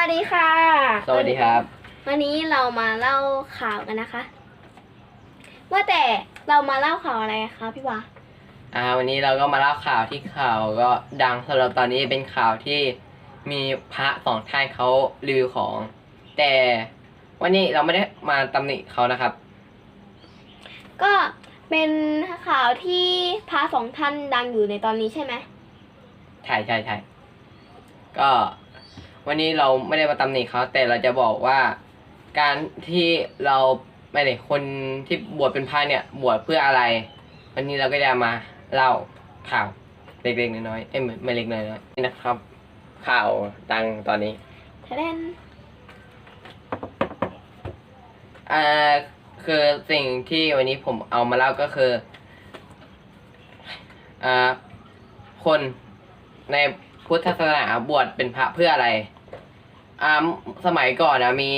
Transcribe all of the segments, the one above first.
วัสดีค่ะ สวัสดีครับ วันนี้เรามาเล่าข่าวกันนะคะ ว่าแต่เรามาเล่าข่าวอะไรคะพี่วาอ่า วันนี้เราก็มาเล่าข่าวที่ข่าวก็ดังสำหรับตอนนี้เป็นข่าวที่มีพระสองท่านเขารีวิวของ แต่วันนี้เราไม่ได้มาตำหนิเขานะครับ ก็เป็นข่าวที่พระสองท่านดังอยู่ในตอนนี้ใช่ไหมใช่ใช่ใช่ก็ วันนี้เราไม่ได้มาตำหนิเขาแต่เราจะบอกว่าการที่เราไม่ได้คนที่บวชเป็นพระเนี่ยบวชเพื่ออะไร วันนี้เราก็จะมาเล่าข่าวเล็กๆน้อยๆเอ้ยไม่ไม่เล็กน้อยๆนี่นะครับ ข่าวดังตอนนี้เทเดนอ่าคือสิ่งที่วันนี้ผมเอามาเล่าก็คืออ่าคนในพุทธศาสนาบวชเป็นพระเพื่ออะไร อ่าสมัยก่อนนะมี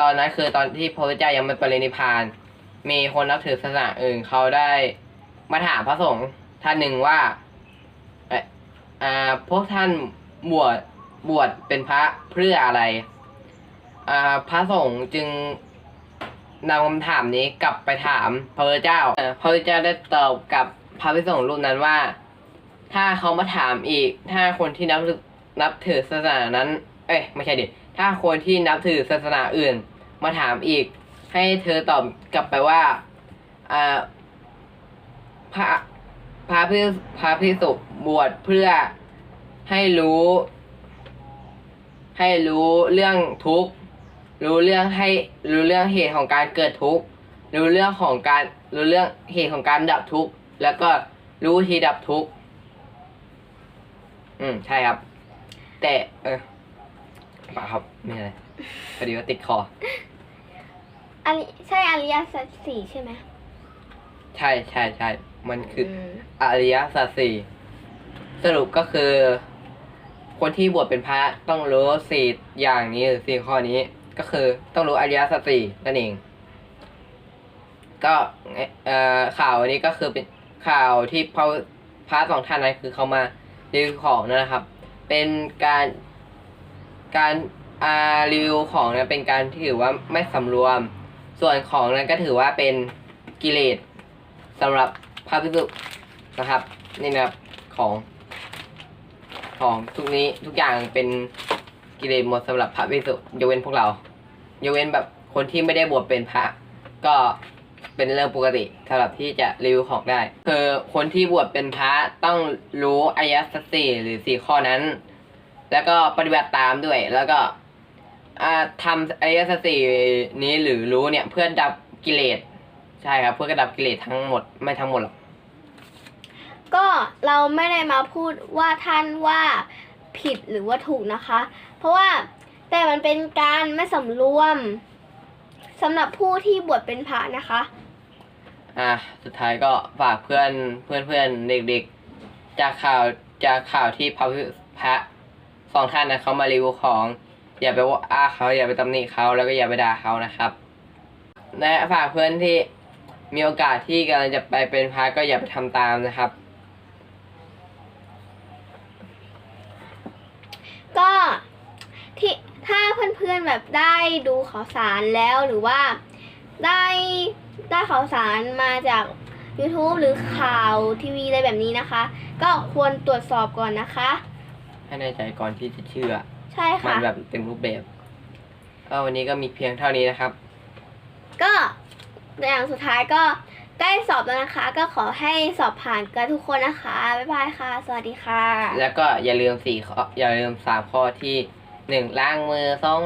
ตอนนั้นคือตอนที่พระพุทธเจ้ายังไม่ปรินิพพาน มีคนนับถือศาสนาอื่นเขาได้มาถามพระสงฆ์ท่านหนึ่งว่าเอ่ออ่าพวกท่านบวชบวชเป็นพระเพื่ออะไรอ่าพระสงฆ์จึงนำคำถามนี้กลับไปถามพระพุทธเจ้าพระพุทธเจ้าได้ตอบกับพระภิสงฆ์รูปนั้นว่า ถ้าเขามาถามอีกถ้าคนที่นับถือนับถือศาสนานั้น เอ้ยไม่ใช่ดิถ้าคนที่นับถือศาสนาอื่น มาถามอีก ให้เธอตอบกลับไปว่าอ่าพระพระพิพระพิสุบวชเพื่อให้รู้ ให้รู้เรื่องทุกข์รู้เรื่องให้รู้เรื่องเหตุของการเกิดทุกข์รู้เรื่องของการรู้เรื่องเหตุของการดับทุกข์แล้วก็รู้วิธีดับทุกข์อืมใช่ครับ แต่เออ เปล่าครับไม่อะไรพอดีว่าติดคอ อันนี้ใช่อริยสัจสี่ใช่ไหมใช่ใช่ใช่มันคือมอริยสัจสี่สรุปก็คือ คนที่บวชเป็นพระต้องรู้สี่อย่างนี้หรือสี่ข้อนี้ ก็คือต้องรู้อริยสัจสี่นั่นเอง ก็เอ่อข่าวอันนี้ก็คือเป็นข่าวที่พระพระสองท่านนั้นคือเขามารีวิวของนะครับ เป็นการ การอารีวิวของนี่ยเป็นการที่ถือว่าไม่สำรวม ส่วนของนั้นก็ถือว่าเป็นกิเลสสำหรับพระภิกษุนะครับนี่นะครับของของทุกนี้ทุกอย่างเป็นกิเลสหมดสำหรับพระภิกษุยกเว้นพวกเรายกเว้นแบบคนที่ไม่ได้บวชเป็นพระ ก็เป็นเรื่องปกติสำหรับที่จะรีวิวของได้คือคนที่บวชเป็นพระต้องรู้อริยสัจสี่หรือสี่ข้อนั้น แล้วก็ปฏิบัติตามด้วย แล้วก็อ่าทำอริยสัจสี่นี้หรือรู้เนี่ย เพื่อดับกิเลสใช่ครับ เพื่อกระดับกิเลสทั้งหมดไม่ทั้งหมดหรอกก็เราไม่ได้มาพูดว่าท่านว่าผิดหรือว่าถูกนะคะ เพราะว่าแต่มันเป็นการไม่สำรวมสำหรับผู้ที่บวชเป็นพระนะคะ อะสุดท้ายก็ฝากเพื่อนเพื่อนเพื่อนเด็กๆ จากข่าวจากข่าวที่พระพิพระ สองท่านนะเขามารีวิวของ อย่าไปว่าอ้าเขาอย่าไปตำหนิเขาแล้วก็อย่าไปด่าเขานะครับและฝากเพื่อนที่มีโอกาสที่กำลังจะไปเป็นพระก็อย่าไปทำตามนะครับ ก็ที่ถ้าเพื่อนๆแบบได้ดูข่าวสารแล้วหรือว่าได้ได้ข่าวสารมาจาก YouTube หรือข่าวทีวีอะไรแบบนี้นะคะ ก็ควรตรวจสอบก่อนนะคะ ให้แน่ใจก่อนที่จะเชื่อ ใช่มัค่ะ นแบบเต็มรูปแบบก็วันนี้ก็มีเพียงเท่านี้นะครับ ก็อย่างสุดท้ายก็ใกล้สอบแล้วนะคะ ก็ขอให้สอบผ่านกันทุกคนนะคะ บ๊ายบายค่ะ สวัสดีค่ะ แล้วก็อย่าลืมสี่ข้ออย่าลืมสามข้อที่หนึ่งล้างมือสอง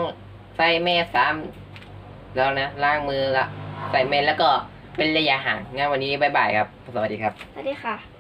ใส่แม่สามแล้วนะล้างมือละใส่เมนแล้วก็เป็นระยะห่างงั้นวันนี้บายบายครับ สวัสดีครับ สวัสดีค่ะ